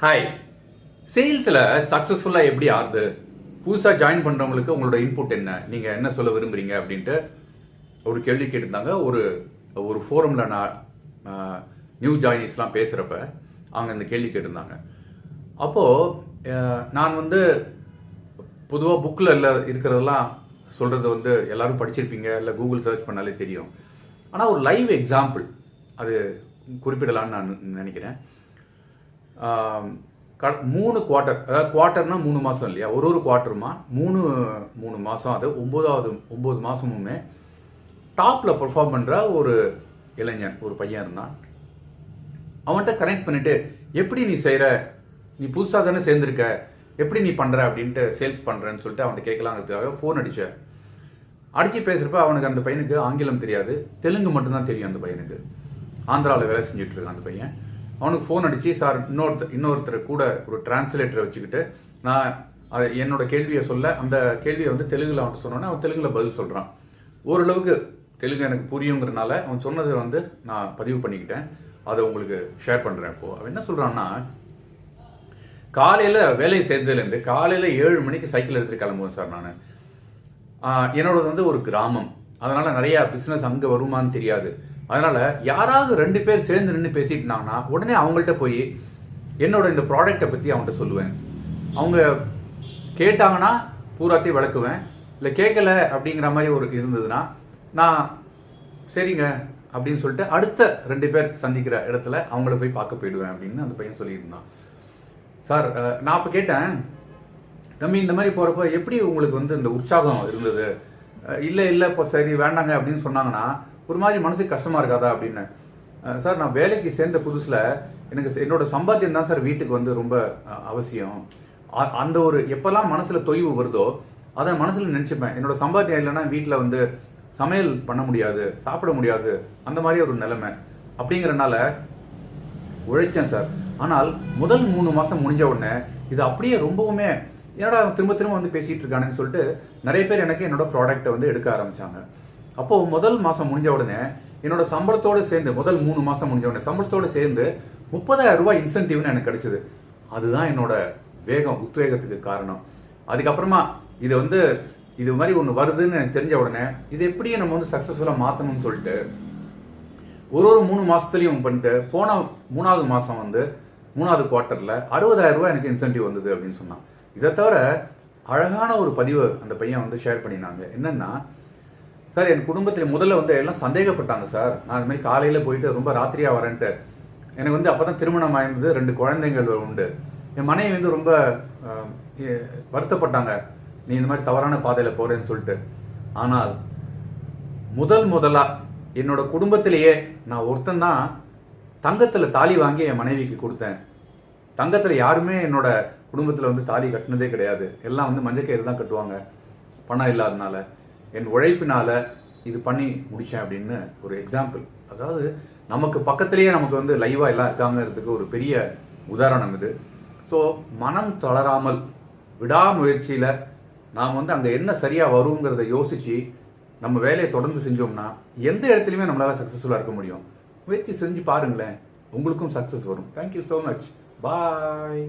Hi சேல்ஸில் சக்ஸஸ்ஃபுல்லாக எப்படி ஆகுது புதுசாக ஜாயின் பண்ணுறவங்களுக்கு உங்களோட இன்புட் என்ன? நீங்கள் என்ன சொல்ல விரும்புகிறீங்க அப்படின்ட்டு ஒரு கேள்வி கேட்டிருந்தாங்க. ஒரு ஒரு ஃபோரமில் நான் நியூ ஜாயினிஸ்லாம் பேசுகிறப்ப அவங்க இந்த கேள்வி கேட்டிருந்தாங்க. அப்போது நான் வந்து பொதுவாக புக்கில் இல்லை இருக்கிறதெல்லாம் சொல்கிறது வந்து எல்லாரும் படிச்சிருப்பீங்க. இல்லை கூகுள் சர்ச் பண்ணாலே தெரியும். ஆனால் ஒரு லைவ் எக்ஸாம்பிள் அது குறிப்பிடலான்னு நான் நினைக்கிறேன். க- மூணு குவார்ட்டர் அதாவது குவார்ட்டர்னா மூணு மாதம் இல்லையா? ஒரு ஒரு குவார்ட்டருமா மூணு மூணு மாதம் அது ஒம்போதாவது ஒம்பது மாதமுமே டாப்பில் பெர்ஃபார்ம் பண்ணுற ஒரு இளைஞன் ஒரு பையன் இருந்தான். அவன்கிட்ட கனெக்ட் பண்ணிட்டு எப்படி நீ செய்கிற நீ புதுசாக தானே சேர்ந்துருக்க. எப்படி நீ பண்ணுற அப்படின்ட்டு சேல்ஸ் பண்ணுறேன்னு சொல்லிட்டு அவன்கிட்ட கேட்கலாங்கிறதுக்காக ஃபோன் அடித்தேன் அடித்து பேசுகிறப்ப அவனுக்கு அந்த பையனுக்கு ஆங்கிலம் தெரியாது. தெலுங்கு மட்டும்தான் தெரியும் அந்த பையனுக்கு. ஆந்திராவில் வேலை செஞ்சுட்டு இருக்கான் அந்த பையன். அவனுக்கு ஃபோன் அடித்து சார் இன்னொருத்தர் இன்னொருத்தர் கூட ஒரு டிரான்ஸ்லேட்டரை வச்சுக்கிட்டு நான் அதை என்னோட கேள்வியை சொல்ல. அந்த கேள்வியை வந்து தெலுங்குல அவன்கிட்ட சொன்னோன்னே அவன் தெலுங்குல பதில் சொல்கிறான் ஓரளவுக்கு தெலுங்கு எனக்கு புரியுங்கிறனால அவன் சொன்னதை வந்து நான் பதிவு பண்ணிக்கிட்டேன். அதை உங்களுக்கு ஷேர் பண்ணுறேன் இப்போது அவன் என்ன சொல்கிறான்னா காலையில் வேலையை சேர்ந்ததுலேருந்து காலையில் ஏழு மணிக்கு சைக்கிள் எடுத்துட்டு கிளம்புவேன் சார் நான். என்னோடது வந்து ஒரு கிராமம். அதனால் நிறையா பிஸ்னஸ் அங்கே வருமான்னு தெரியாது. அதனால் யாராவது ரெண்டு பேர் சேர்ந்து நின்று பேசிட்டு இருந்தாங்கன்னா உடனே அவங்கள்ட்ட போய் என்னோட இந்த ப்ராடக்ட்டை பற்றி அவங்கள்ட்ட சொல்லுவேன். அவங்க கேட்டாங்கன்னா பூராத்தையும் விளக்குவேன். இல்லை கேட்கல அப்படிங்கிற மாதிரி ஒரு இருந்ததுன்னா நான் சரிங்க அப்படின்னு சொல்லிட்டு அடுத்த ரெண்டு பேர் சந்திக்கிற இடத்துல அவங்கள போய் பார்க்க போயிடுவேன் அப்படின்னு அந்த பையன் சொல்லியிருந்தான் சார் நான் அப்போ கேட்டேன் தம்பி இந்த மாதிரி போகிறப்ப எப்படி உங்களுக்கு வந்து இந்த உற்சாகம் இருந்தது? இல்லை இல்லை இப்போ சரி வேண்டாங்க அப்படின்னு சொன்னாங்கன்னா ஒரு மாதிரி மனசுக்கு கஷ்டமாக இருக்காதா அப்படின்னு. சார் நான் வேலைக்கு சேர்ந்த புதுசில் எனக்கு என்னோட சம்பாத்தியம் தான் சார் வீட்டுக்கு வந்து ரொம்ப அவசியம். அ- அந்த ஒரு எப்போல்லாம் மனசில் தொய்வு வருதோ அதை மனசில் நினச்சிப்பேன். என்னோட சம்பாத்தியம் இல்லைன்னா வீட்டில் வந்து சமையல் பண்ண முடியாது சாப்பிட முடியாது அந்த மாதிரி ஒரு நிலைமை. அப்படிங்கிறனால உழைச்சேன் சார் ஆனால் முதல் மூணு மாசம் முடிஞ்ச உடனே இது அப்படியே ரொம்பவுமே என்னடா திரும்ப திரும்ப வந்து பேசிட்டு இருக்கானுன்னு சொல்லிட்டு நிறைய பேர் எனக்கு என்னோட ப்ராடக்ட்டை வந்து எடுக்க ஆரம்பிச்சாங்க. அப்போ முதல் மாசம் முடிஞ்ச உடனே என்னோட சம்பளத்தோடு சேர்ந்து முதல் மூணு மாசம் முடிஞ்ச உடனே சம்பளத்தோடு சேர்ந்து முப்பதாயிரம் ரூபாய் இன்சென்டிவ்னு எனக்கு கிடைச்சது. அதுதான் என்னோட வேகம் உத்வேகத்துக்கு காரணம். அதுக்கப்புறமா இது வந்து இது மாதிரி ஒன்று வருதுன்னு எனக்கு தெரிஞ்ச உடனே இது எப்படியும் நம்ம வந்து சக்ஸஸ்ஃபுல்லாக மாற்றணும்னு சொல்லிட்டு ஒரு ஒரு மூணு மாதத்துலையும் பண்ணிட்டு போன மூணாவது மாசம் வந்து மூணாவது குவார்ட்டர்ல அறுபதாயிரம் ரூபாய் எனக்கு இன்சென்டிவ் வந்தது அப்படின்னு சொன்னான். இதை தவிர அழகான ஒரு பதிவு அந்த பையன் வந்து ஷேர் பண்ணினாங்க. என்னன்னா சார் என் குடும்பத்தில் முதல்ல வந்து எல்லாம் சந்தேகப்பட்டாங்க சார். நான் அது மாதிரி காலையில் போயிட்டு ரொம்ப ராத்திரியாக வரேன்ட்டு. எனக்கு வந்து அப்போ தான் திருமணம் ஆயிருந்தது ரெண்டு குழந்தைங்கள் உண்டு. என் மனைவி வந்து ரொம்ப வருத்தப்பட்டாங்க. நீ இந்த மாதிரி தவறான பாதையில் போகிறேன்னு சொல்லிட்டு. ஆனால் முதல் முதலாக என்னோட குடும்பத்திலேயே நான் ஒருத்தன் தான் தாலி வாங்கி என் மனைவிக்கு கொடுத்தேன். தங்கத்தில் யாருமே என்னோட குடும்பத்தில் வந்து தாலி கட்டினதே கிடையாது. எல்லாம் வந்து மஞ்சக்கயிறு தான் கட்டுவாங்க. பணம் இல்லாதனால. என் உழைப்பினால் இது பண்ணி முடித்தேன் அப்படின்னு ஒரு எக்ஸாம்பிள் அதாவது நமக்கு பக்கத்துலேயே நமக்கு வந்து லைவாக எல்லாம் இருக்காங்கிறதுக்கு ஒரு பெரிய உதாரணம் இது. ஸோ மனம் தளராமல் விடாமுயற்சியில் நாம் வந்து அங்கே என்ன சரியாக வருங்கிறத யோசித்து நம்ம வேலையை தொடர்ந்து செஞ்சோம்னா எந்த இடத்துலையுமே நம்மளால் சக்ஸஸ்ஃபுல்லாக இருக்க முடியும். முயற்சி செஞ்சு பாருங்களேன் உங்களுக்கும் சக்ஸஸ் வரும். Thank you so much bye